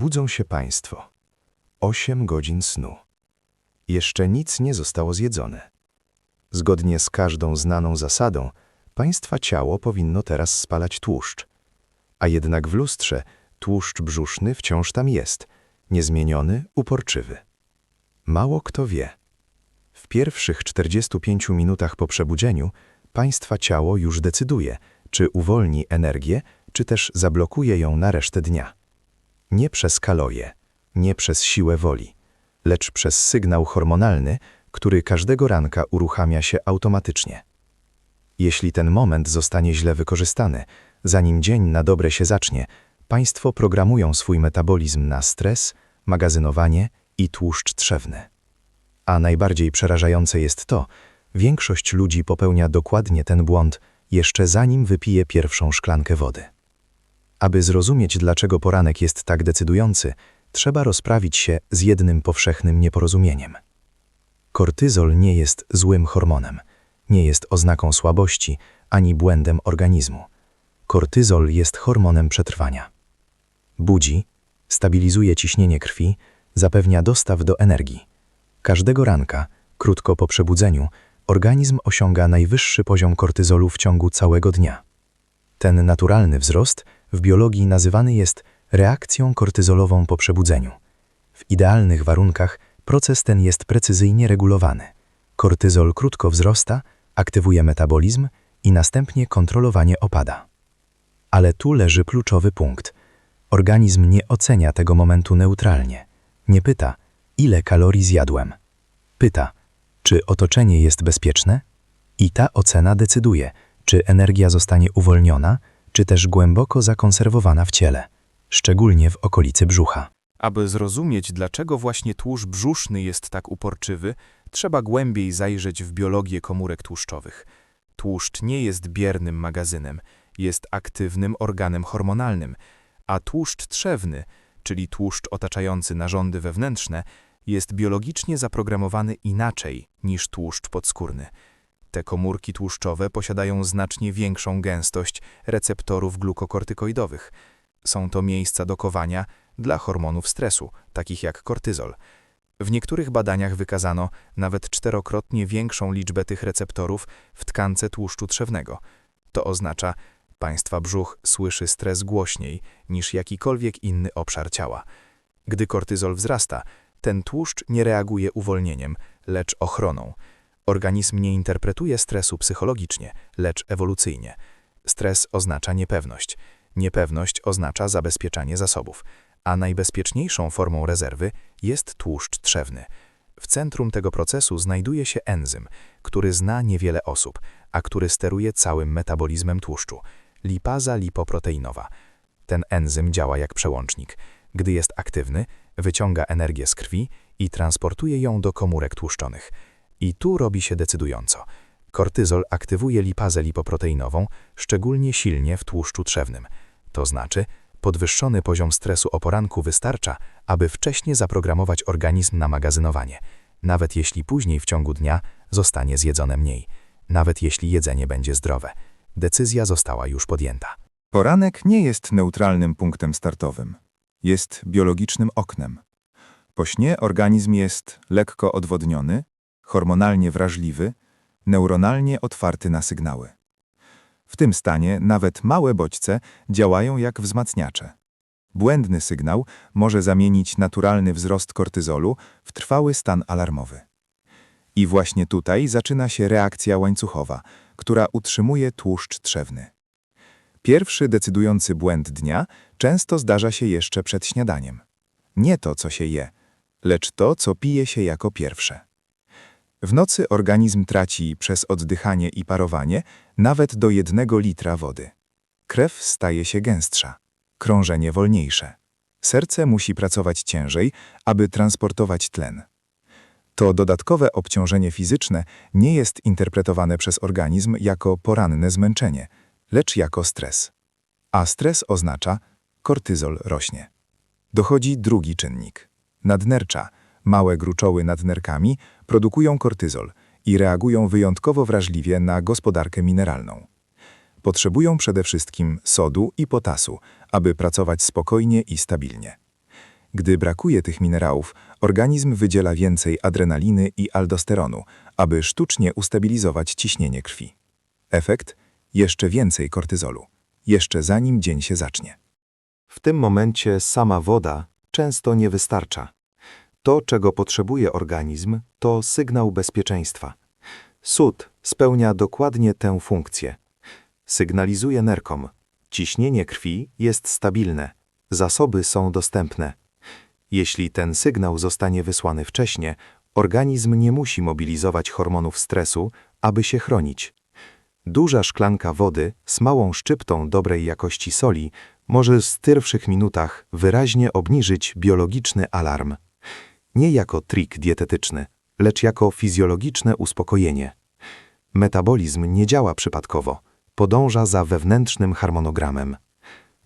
Budzą się państwo. Osiem godzin snu. Jeszcze nic nie zostało zjedzone. Zgodnie z każdą znaną zasadą, państwa ciało powinno teraz spalać tłuszcz. A jednak w lustrze tłuszcz brzuszny wciąż tam jest, niezmieniony, uporczywy. Mało kto wie. W pierwszych 45 minutach po przebudzeniu państwa ciało już decyduje, czy uwolni energię, czy też zablokuje ją na resztę dnia. Nie przez kalorie, nie przez siłę woli, lecz przez sygnał hormonalny, który każdego ranka uruchamia się automatycznie. Jeśli ten moment zostanie źle wykorzystany, zanim dzień na dobre się zacznie, państwo programują swój metabolizm na stres, magazynowanie i tłuszcz trzewny. A najbardziej przerażające jest to, większość ludzi popełnia dokładnie ten błąd jeszcze zanim wypije pierwszą szklankę wody. Aby zrozumieć, dlaczego poranek jest tak decydujący, trzeba rozprawić się z jednym powszechnym nieporozumieniem. Kortyzol nie jest złym hormonem, nie jest oznaką słabości ani błędem organizmu. Kortyzol jest hormonem przetrwania. Budzi, stabilizuje ciśnienie krwi, zapewnia dostaw do energii. Każdego ranka, krótko po przebudzeniu, organizm osiąga najwyższy poziom kortyzolu w ciągu całego dnia. Ten naturalny wzrost w biologii nazywany jest reakcją kortyzolową po przebudzeniu. W idealnych warunkach proces ten jest precyzyjnie regulowany. Kortyzol krótko wzrasta, aktywuje metabolizm i następnie kontrolowanie opada. Ale tu leży kluczowy punkt. Organizm nie ocenia tego momentu neutralnie. Nie pyta, ile kalorii zjadłem. Pyta, czy otoczenie jest bezpieczne? I ta ocena decyduje, czy energia zostanie uwolniona, czy też głęboko zakonserwowana w ciele, szczególnie w okolicy brzucha. Aby zrozumieć, dlaczego właśnie tłuszcz brzuszny jest tak uporczywy, trzeba głębiej zajrzeć w biologię komórek tłuszczowych. Tłuszcz nie jest biernym magazynem, jest aktywnym organem hormonalnym, a tłuszcz trzewny, czyli tłuszcz otaczający narządy wewnętrzne, jest biologicznie zaprogramowany inaczej niż tłuszcz podskórny. Te komórki tłuszczowe posiadają znacznie większą gęstość receptorów glukokortykoidowych. Są to miejsca dokowania dla hormonów stresu, takich jak kortyzol. W niektórych badaniach wykazano nawet czterokrotnie większą liczbę tych receptorów w tkance tłuszczu trzewnego. To oznacza, państwa brzuch słyszy stres głośniej niż jakikolwiek inny obszar ciała. Gdy kortyzol wzrasta, ten tłuszcz nie reaguje uwolnieniem, lecz ochroną. Organizm nie interpretuje stresu psychologicznie, lecz ewolucyjnie. Stres oznacza niepewność. Niepewność oznacza zabezpieczanie zasobów, a najbezpieczniejszą formą rezerwy jest tłuszcz trzewny. W centrum tego procesu znajduje się enzym, który zna niewiele osób, a który steruje całym metabolizmem tłuszczu lipaza lipoproteinowa. Ten enzym działa jak przełącznik. Gdy jest aktywny, wyciąga energię z krwi i transportuje ją do komórek tłuszczonych. I tu robi się decydująco. Kortyzol aktywuje lipazę lipoproteinową szczególnie silnie w tłuszczu trzewnym. To znaczy, podwyższony poziom stresu o poranku wystarcza, aby wcześnie zaprogramować organizm na magazynowanie, nawet jeśli później w ciągu dnia zostanie zjedzone mniej, nawet jeśli jedzenie będzie zdrowe. Decyzja została już podjęta. Poranek nie jest neutralnym punktem startowym. Jest biologicznym oknem. Po śnie organizm jest lekko odwodniony, hormonalnie wrażliwy, neuronalnie otwarty na sygnały. W tym stanie nawet małe bodźce działają jak wzmacniacze. Błędny sygnał może zamienić naturalny wzrost kortyzolu w trwały stan alarmowy. I właśnie tutaj zaczyna się reakcja łańcuchowa, która utrzymuje tłuszcz trzewny. Pierwszy decydujący błęd dnia często zdarza się jeszcze przed śniadaniem. Nie to, co się je, lecz to, co pije się jako pierwsze. W nocy organizm traci przez oddychanie i parowanie nawet do jednego litra wody. Krew staje się gęstsza, krążenie wolniejsze. Serce musi pracować ciężej, aby transportować tlen. To dodatkowe obciążenie fizyczne nie jest interpretowane przez organizm jako poranne zmęczenie, lecz jako stres. A stres oznacza kortyzol rośnie. Dochodzi drugi czynnik. Nadnercza, małe gruczoły nad nerkami, produkują kortyzol i reagują wyjątkowo wrażliwie na gospodarkę mineralną. Potrzebują przede wszystkim sodu i potasu, aby pracować spokojnie i stabilnie. Gdy brakuje tych minerałów, organizm wydziela więcej adrenaliny i aldosteronu, aby sztucznie ustabilizować ciśnienie krwi. Efekt? Jeszcze więcej kortyzolu. Jeszcze zanim dzień się zacznie. W tym momencie sama woda często nie wystarcza. To, czego potrzebuje organizm, to sygnał bezpieczeństwa. Sód spełnia dokładnie tę funkcję. Sygnalizuje nerkom. Ciśnienie krwi jest stabilne, zasoby są dostępne. Jeśli ten sygnał zostanie wysłany wcześnie, organizm nie musi mobilizować hormonów stresu, aby się chronić. Duża szklanka wody z małą szczyptą dobrej jakości soli może w pierwszych minutach wyraźnie obniżyć biologiczny alarm. Nie jako trik dietetyczny, lecz jako fizjologiczne uspokojenie. Metabolizm nie działa przypadkowo, podąża za wewnętrznym harmonogramem.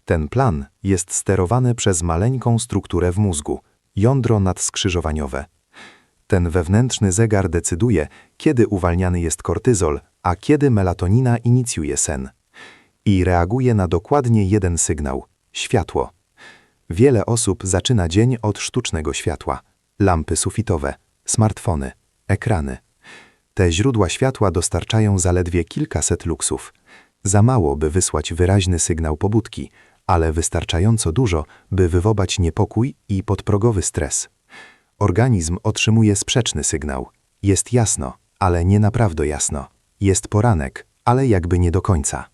Ten plan jest sterowany przez maleńką strukturę w mózgu, jądro nadskrzyżowaniowe. Ten wewnętrzny zegar decyduje, kiedy uwalniany jest kortyzol, a kiedy melatonina inicjuje sen. I reaguje na dokładnie jeden sygnał światło. Wiele osób zaczyna dzień od sztucznego światła lampy sufitowe, smartfony, ekrany. Te źródła światła dostarczają zaledwie kilkaset luksów. Za mało, by wysłać wyraźny sygnał pobudki, ale wystarczająco dużo, by wywołać niepokój i podprogowy stres. Organizm otrzymuje sprzeczny sygnał. Jest jasno, ale nie naprawdę jasno. Jest poranek, ale jakby nie do końca.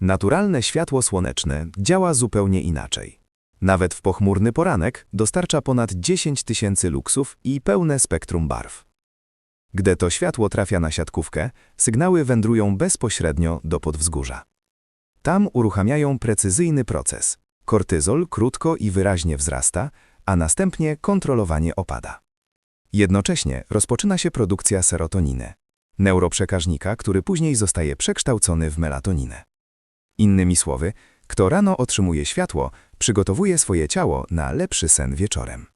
Naturalne światło słoneczne działa zupełnie inaczej. Nawet w pochmurny poranek dostarcza ponad 10 tysięcy luksów i pełne spektrum barw. Gdy to światło trafia na siatkówkę, sygnały wędrują bezpośrednio do podwzgórza. Tam uruchamiają precyzyjny proces. Kortyzol krótko i wyraźnie wzrasta, a następnie kontrolowanie opada. Jednocześnie rozpoczyna się produkcja serotoniny, neuroprzekaźnika, który później zostaje przekształcony w melatoninę. Innymi słowy, kto rano otrzymuje światło, przygotowuje swoje ciało na lepszy sen wieczorem.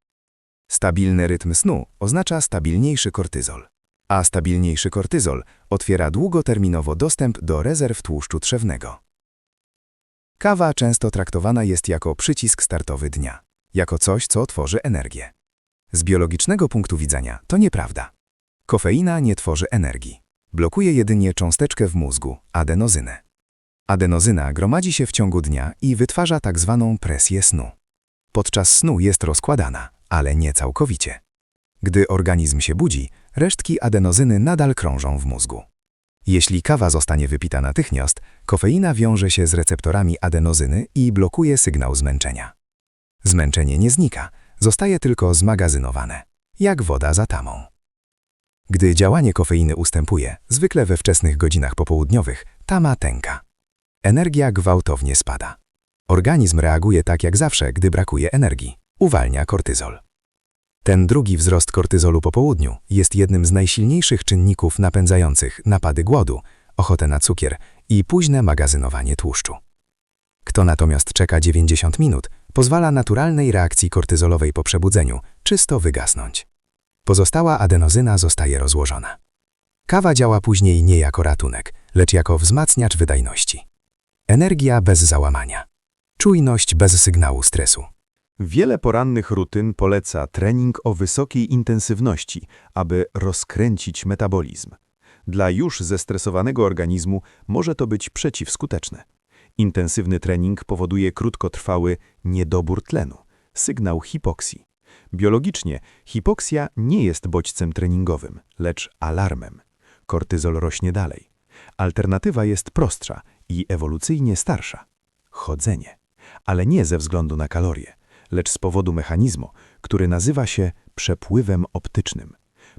Stabilny rytm snu oznacza stabilniejszy kortyzol, a stabilniejszy kortyzol otwiera długoterminowo dostęp do rezerw tłuszczu trzewnego. Kawa często traktowana jest jako przycisk startowy dnia, jako coś, co tworzy energię. Z biologicznego punktu widzenia to nieprawda. Kofeina nie tworzy energii. Blokuje jedynie cząsteczkę w mózgu, adenozynę. Adenozyna gromadzi się w ciągu dnia i wytwarza tak zwaną presję snu. Podczas snu jest rozkładana, ale nie całkowicie. Gdy organizm się budzi, resztki adenozyny nadal krążą w mózgu. Jeśli kawa zostanie wypita natychmiast, kofeina wiąże się z receptorami adenozyny i blokuje sygnał zmęczenia. Zmęczenie nie znika, zostaje tylko zmagazynowane, jak woda za tamą. Gdy działanie kofeiny ustępuje, zwykle we wczesnych godzinach popołudniowych, tama tęka. Energia gwałtownie spada. Organizm reaguje tak jak zawsze, gdy brakuje energii. Uwalnia kortyzol. Ten drugi wzrost kortyzolu po południu jest jednym z najsilniejszych czynników napędzających napady głodu, ochotę na cukier i późne magazynowanie tłuszczu. Kto natomiast czeka 90 minut, pozwala naturalnej reakcji kortyzolowej po przebudzeniu czysto wygasnąć. Pozostała adenozyna zostaje rozłożona. Kawa działa później nie jako ratunek, lecz jako wzmacniacz wydajności. Energia bez załamania. Czujność bez sygnału stresu. Wiele porannych rutyn poleca trening o wysokiej intensywności, aby rozkręcić metabolizm. Dla już zestresowanego organizmu może to być przeciwskuteczne. Intensywny trening powoduje krótkotrwały niedobór tlenu, sygnał hipoksji. Biologicznie hipoksja nie jest bodźcem treningowym, lecz alarmem. Kortyzol rośnie dalej. Alternatywa jest prostsza i ewolucyjnie starsza. Chodzenie. Ale nie ze względu na kalorie, lecz z powodu mechanizmu, który nazywa się przepływem optycznym.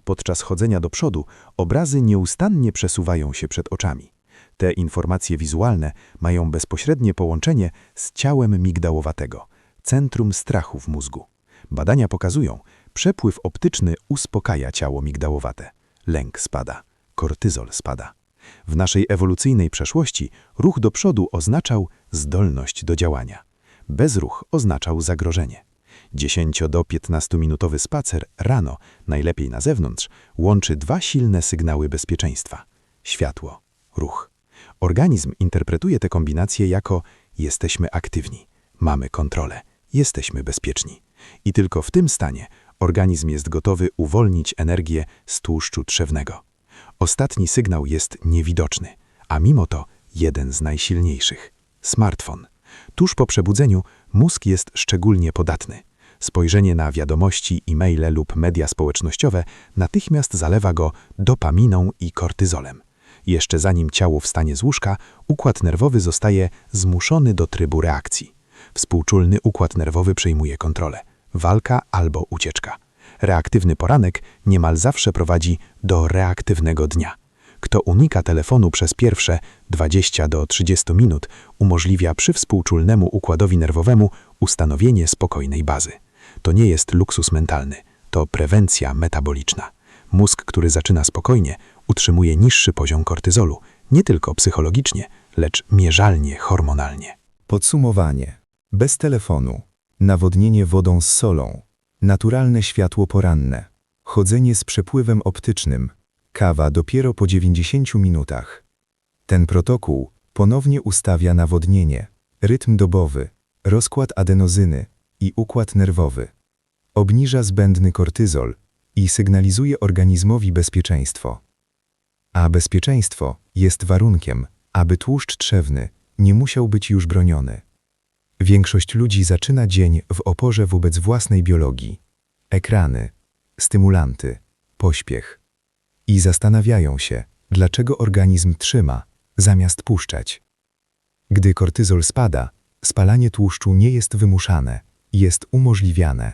Podczas chodzenia do przodu obrazy nieustannie przesuwają się przed oczami. Te informacje wizualne mają bezpośrednie połączenie z ciałem migdałowatego, centrum strachu w mózgu. Badania pokazują, przepływ optyczny uspokaja ciało migdałowate. Lęk spada, kortyzol spada. W naszej ewolucyjnej przeszłości ruch do przodu oznaczał zdolność do działania. Bezruch oznaczał zagrożenie. 10 do 15 minutowy spacer rano, najlepiej na zewnątrz, łączy dwa silne sygnały bezpieczeństwa: światło, ruch. Organizm interpretuje tę kombinację jako jesteśmy aktywni, mamy kontrolę, jesteśmy bezpieczni. I tylko w tym stanie organizm jest gotowy uwolnić energię z tłuszczu trzewnego. Ostatni sygnał jest niewidoczny, a mimo to jeden z najsilniejszych smartfon. Tuż po przebudzeniu mózg jest szczególnie podatny. Spojrzenie na wiadomości, e-maile lub media społecznościowe natychmiast zalewa go dopaminą i kortyzolem. Jeszcze zanim ciało wstanie z łóżka, układ nerwowy zostaje zmuszony do trybu reakcji. Współczulny układ nerwowy przejmuje kontrolę. Walka albo ucieczka. Reaktywny poranek niemal zawsze prowadzi do reaktywnego dnia. Kto unika telefonu przez pierwsze 20 do 30 minut, umożliwia przywspółczulnemu układowi nerwowemu ustanowienie spokojnej bazy. To nie jest luksus mentalny, to prewencja metaboliczna. Mózg, który zaczyna spokojnie, utrzymuje niższy poziom kortyzolu, nie tylko psychologicznie, lecz mierzalnie hormonalnie. Podsumowanie. Bez telefonu. Nawodnienie wodą z solą. Naturalne światło poranne. Chodzenie z przepływem optycznym. Kawa dopiero po 90 minutach. Ten protokół ponownie ustawia nawodnienie, rytm dobowy, rozkład adenozyny i układ nerwowy. Obniża zbędny kortyzol i sygnalizuje organizmowi bezpieczeństwo. A bezpieczeństwo jest warunkiem, aby tłuszcz trzewny nie musiał być już broniony. Większość ludzi zaczyna dzień w oporze wobec własnej biologii. Ekrany, stymulanty, pośpiech. I zastanawiają się, dlaczego organizm trzyma, zamiast puszczać. Gdy kortyzol spada, spalanie tłuszczu nie jest wymuszane, jest umożliwiane.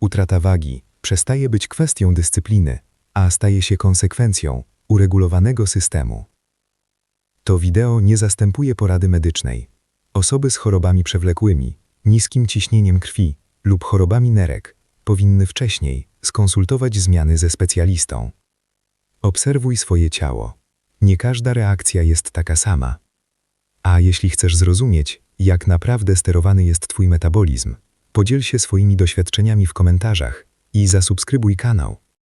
Utrata wagi przestaje być kwestią dyscypliny, a staje się konsekwencją uregulowanego systemu. To wideo nie zastępuje porady medycznej. Osoby z chorobami przewlekłymi, niskim ciśnieniem krwi lub chorobami nerek powinny wcześniej skonsultować zmiany ze specjalistą. Obserwuj swoje ciało. Nie każda reakcja jest taka sama. A jeśli chcesz zrozumieć, jak naprawdę sterowany jest Twój metabolizm, podziel się swoimi doświadczeniami w komentarzach i zasubskrybuj kanał.